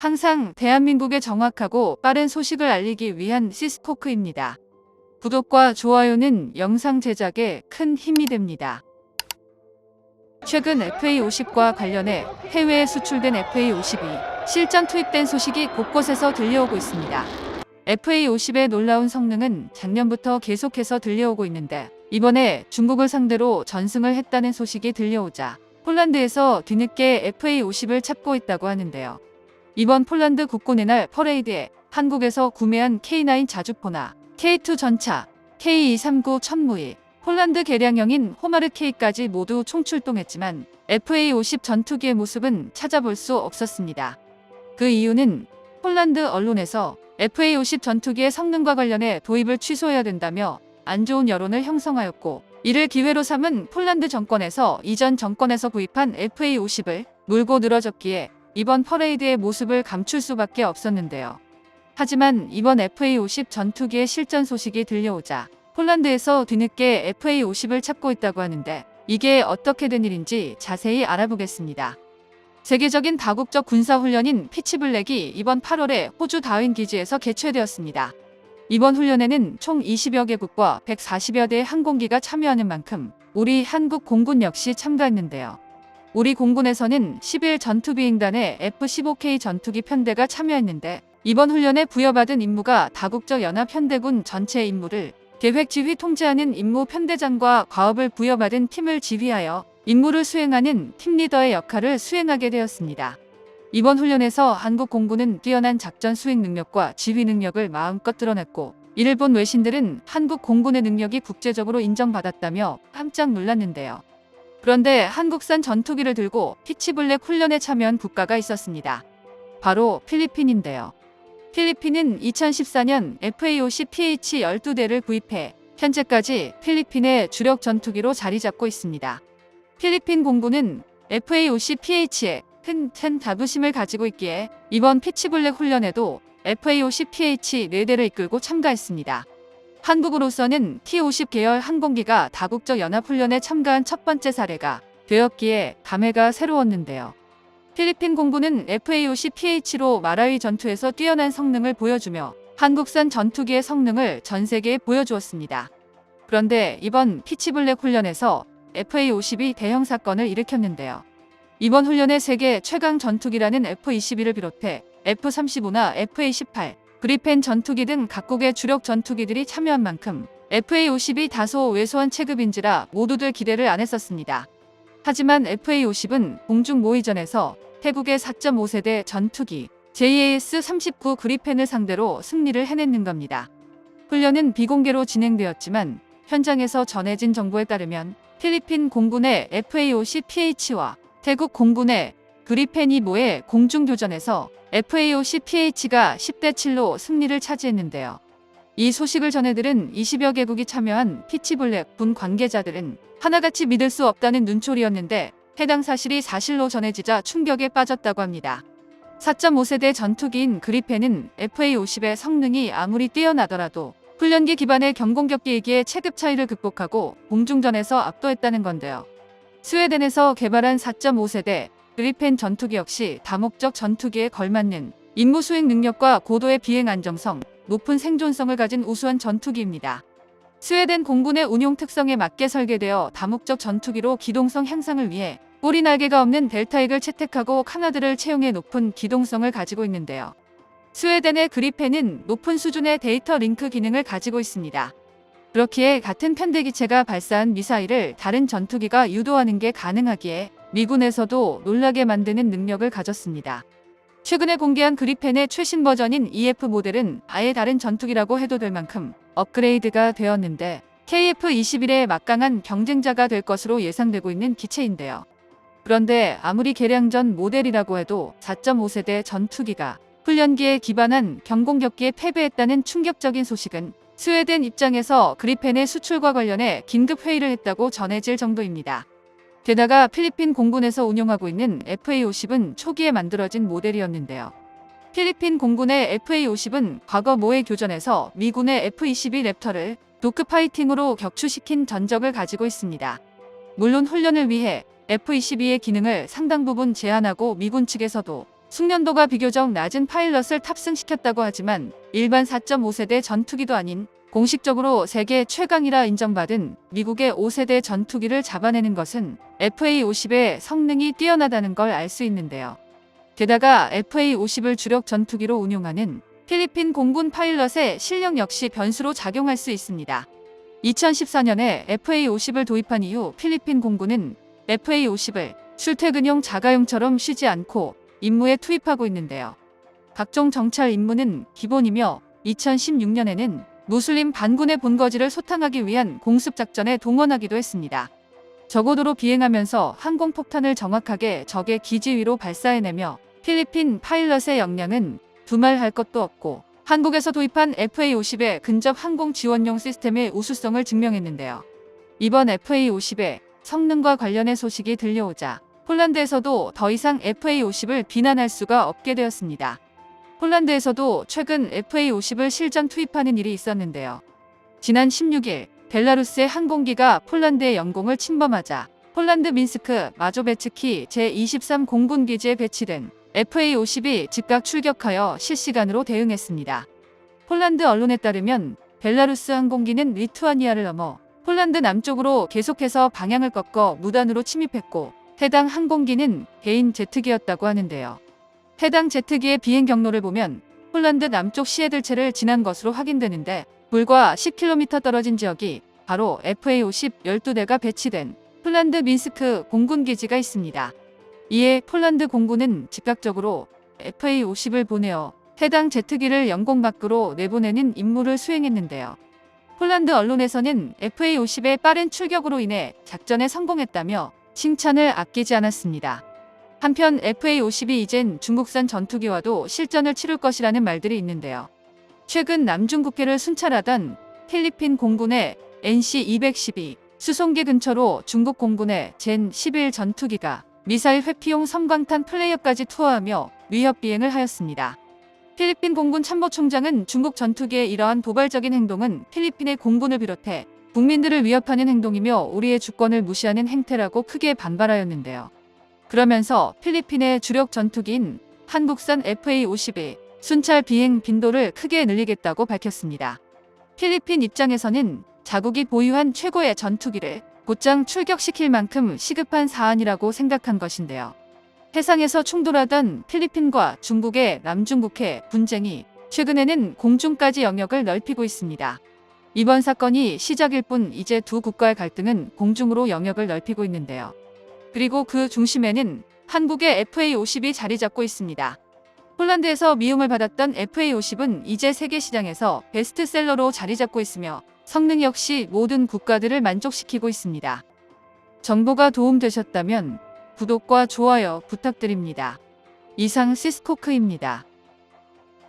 항상 대한민국에 정확하고 빠른 소식을 알리기 위한 시스코크입니다. 구독과 좋아요는 영상 제작에 큰 힘이 됩니다. 최근 FA50과 관련해 해외에 수출된 FA52 실전 투입된 소식이 곳곳에서 들려오고 있습니다. FA50의 놀라운 성능은 작년부터 계속해서 들려오고 있는데 이번에 중국을 상대로 전승을 했다는 소식이 들려오자 폴란드에서 뒤늦게 FA50을 찾고 있다고 하는데요. 이번 폴란드 국군의 날 퍼레이드에 한국에서 구매한 K9 자주포나 K2 전차, K239 천무일, 폴란드 개량형인 호마르 K까지 모두 총출동했지만 FA50 전투기의 모습은 찾아볼 수 없었습니다. 그 이유는 폴란드 언론에서 FA50 전투기의 성능과 관련해 도입을 취소해야 된다며 안 좋은 여론을 형성하였고 이를 기회로 삼은 폴란드 정권에서 이전 정권에서 구입한 FA50을 물고 늘어졌기에 이번 퍼레이드의 모습을 감출 수밖에 없었는데요. 하지만 이번 FA50 전투기의 실전 소식이 들려오자 폴란드에서 뒤늦게 FA50을 찾고 있다고 하는데 이게 어떻게 된 일인지 자세히 알아보겠습니다. 세계적인 다국적 군사훈련인 피치블랙이 이번 8월에 호주 다윈 기지에서 개최되었습니다. 이번 훈련에는 총 20여 개국과 140여 대의 항공기가 참여하는 만큼 우리 한국 공군 역시 참가했는데요. 우리 공군에서는 11 전투비행단의 F-15K 전투기 편대가 참여했는데 이번 훈련에 부여받은 임무가 다국적 연합 현대군 전체 임무를 계획 지휘 통제하는 임무 편대장과 과업을 부여받은 팀을 지휘하여 임무를 수행하는 팀 리더의 역할을 수행하게 되었습니다. 이번 훈련에서 한국 공군은 뛰어난 작전 수행 능력과 지휘 능력을 마음껏 드러냈고 이를 본 외신들은 한국 공군의 능력이 국제적으로 인정받았다며 깜짝 놀랐는데요. 그런데 한국산 전투기를 들고 피치블랙 훈련에 참여한 국가가 있었습니다. 바로 필리핀인데요. 필리핀은 2014년 FA-50PH 12대를 구입해 현재까지 필리핀의 주력 전투기로 자리 잡고 있습니다. 필리핀 공군은 FA-50PH에 큰, 큰 자부심을 가지고 있기에 이번 피치블랙 훈련에도 FA-50PH 4대를 이끌고 참가했습니다. 한국으로서는 T-50 계열 항공기가 다국적 연합훈련에 참가한 첫 번째 사례가 되었기에 감회가 새로웠는데요. 필리핀 공군은 FA-50PH로 마라위 전투에서 뛰어난 성능을 보여주며 한국산 전투기의 성능을 전 세계에 보여주었습니다. 그런데 이번 피치블랙 훈련에서 FA-50이 대형 사건을 일으켰는데요. 이번 훈련에 세계 최강 전투기라는 F-22를 비롯해 F-35나 F-A-18, 그리펜 전투기 등 각국의 주력 전투기들이 참여한 만큼 FA-50이 다소 왜소한 체급인지라 모두들 기대를 안 했었습니다. 하지만 FA-50은 공중 모의전에서 태국의 4.5세대 전투기 JAS-39 그리펜을 상대로 승리를 해냈는 겁니다. 훈련은 비공개로 진행되었지만 현장에서 전해진 정보에 따르면 필리핀 공군의 FA-50PH와 태국 공군의 그리펜이 모의 공중교전에서 FA-50PH가 10대 7로 승리를 차지했는데요. 이 소식을 전해들은 20여 개국이 참여한 피치블랙 군 관계자들은 하나같이 믿을 수 없다는 눈초리였는데 해당 사실이 사실로 전해지자 충격에 빠졌다고 합니다. 4.5세대 전투기인 그리펜은 FA-50의 성능이 아무리 뛰어나더라도 훈련기 기반의 경공격기이기에 체급 차이를 극복하고 공중전에서 압도했다는 건데요. 스웨덴에서 개발한 4.5세대 그리펜 전투기 역시 다목적 다목적 전투기에 걸맞는 임무 수행 능력과 고도의 비행 안정성, 높은 생존성을 가진 우수한 전투기입니다. 스웨덴 공군의 운용 특성에 맞게 설계되어 다목적 전투기로 기동성 향상을 위해 꼬리 날개가 없는 델타익을 채택하고 카나드를 채용해 높은 기동성을 가지고 있는데요. 스웨덴의 그리펜은 높은 수준의 데이터 링크 기능을 가지고 있습니다. 그렇기에 같은 편대기체가 발사한 미사일을 다른 전투기가 유도하는 게 가능하기에 미군에서도 놀라게 만드는 능력을 가졌습니다. 최근에 공개한 그리펜의 최신 버전인 EF 모델은 아예 다른 전투기라고 해도 될 만큼 업그레이드가 되었는데 KF-21의 막강한 경쟁자가 될 것으로 예상되고 있는 기체인데요. 그런데 아무리 개량 전 모델이라고 해도 4.5세대 전투기가 훈련기에 기반한 경공격기에 패배했다는 충격적인 소식은 스웨덴 입장에서 그리펜의 수출과 관련해 긴급 회의를 했다고 전해질 정도입니다. 게다가 필리핀 공군에서 운용하고 있는 FA-50은 초기에 만들어진 모델이었는데요. 필리핀 공군의 FA-50은 과거 모의 교전에서 미군의 F-22 랩터를 도크파이팅으로 격추시킨 전적을 가지고 있습니다. 물론 훈련을 위해 F-22의 기능을 상당 부분 제한하고 미군 측에서도 숙련도가 비교적 낮은 파일럿을 탑승시켰다고 하지만 일반 4.5세대 전투기도 아닌 공식적으로 세계 최강이라 인정받은 미국의 5세대 전투기를 잡아내는 것은 FA-50의 성능이 뛰어나다는 걸 알 수 있는데요. 게다가 FA-50을 주력 전투기로 운용하는 필리핀 공군 파일럿의 실력 역시 변수로 작용할 수 있습니다. 2014년에 FA-50을 도입한 이후 필리핀 공군은 FA-50을 출퇴근용 자가용처럼 쉬지 않고 임무에 투입하고 있는데요. 각종 정찰 임무는 기본이며 2016년에는 무슬림 반군의 본거지를 소탕하기 위한 공습작전에 동원하기도 했습니다. 저고도로 비행하면서 항공폭탄을 정확하게 적의 기지 위로 발사해내며 필리핀 파일럿의 역량은 두말할 것도 없고 한국에서 도입한 FA-50의 근접 항공 지원용 시스템의 우수성을 증명했는데요. 이번 FA-50의 성능과 관련의 소식이 들려오자 폴란드에서도 더 이상 FA-50을 비난할 수가 없게 되었습니다. 폴란드에서도 최근 FA-50을 실전 투입하는 일이 있었는데요. 지난 16일 벨라루스의 항공기가 폴란드의 영공을 침범하자 폴란드 민스크 마조베츠키 제23 공군기지에 배치된 FA-50이 즉각 출격하여 실시간으로 대응했습니다. 폴란드 언론에 따르면 벨라루스 항공기는 리투아니아를 넘어 폴란드 남쪽으로 계속해서 방향을 꺾어 무단으로 침입했고 해당 항공기는 개인 제트기였다고 하는데요. 해당 제트기의 비행 경로를 보면 폴란드 남쪽 시에들체를 지난 것으로 확인되는데 불과 10km 떨어진 지역이 바로 FA-50 12대가 배치된 폴란드 민스크 공군기지가 있습니다. 이에 폴란드 공군은 즉각적으로 FA-50을 보내어 해당 제트기를 영공 밖으로 내보내는 임무를 수행했는데요. 폴란드 언론에서는 FA-50의 빠른 출격으로 인해 작전에 성공했다며 칭찬을 아끼지 않았습니다. 한편 FA-50이 이젠 중국산 전투기와도 실전을 치룰 것이라는 말들이 있는데요. 최근 남중국해를 순찰하던 필리핀 공군의 NC-212 수송기 근처로 중국 공군의 젠11 전투기가 미사일 회피용 섬광탄 플레이어까지 투하하며 위협 비행을 하였습니다. 필리핀 공군 참모총장은 중국 전투기의 이러한 도발적인 행동은 필리핀의 공군을 비롯해 국민들을 위협하는 행동이며 우리의 주권을 무시하는 행태라고 크게 반발하였는데요. 그러면서 필리핀의 주력 전투기인 한국산 FA-52 순찰 비행 빈도를 크게 늘리겠다고 밝혔습니다. 필리핀 입장에서는 자국이 보유한 최고의 전투기를 곧장 출격시킬 만큼 시급한 사안이라고 생각한 것인데요. 해상에서 충돌하던 필리핀과 중국의 남중국해 분쟁이 최근에는 공중까지 영역을 넓히고 있습니다. 이번 사건이 시작일 뿐 이제 두 국가의 갈등은 공중으로 영역을 넓히고 있는데요. 그리고 그 중심에는 한국의 FA-50이 자리 잡고 있습니다. 폴란드에서 미움을 받았던 FA-50은 이제 세계 시장에서 베스트셀러로 자리 잡고 있으며 성능 역시 모든 국가들을 만족시키고 있습니다. 정보가 도움되셨다면 구독과 좋아요 부탁드립니다. 이상 시스코크입니다.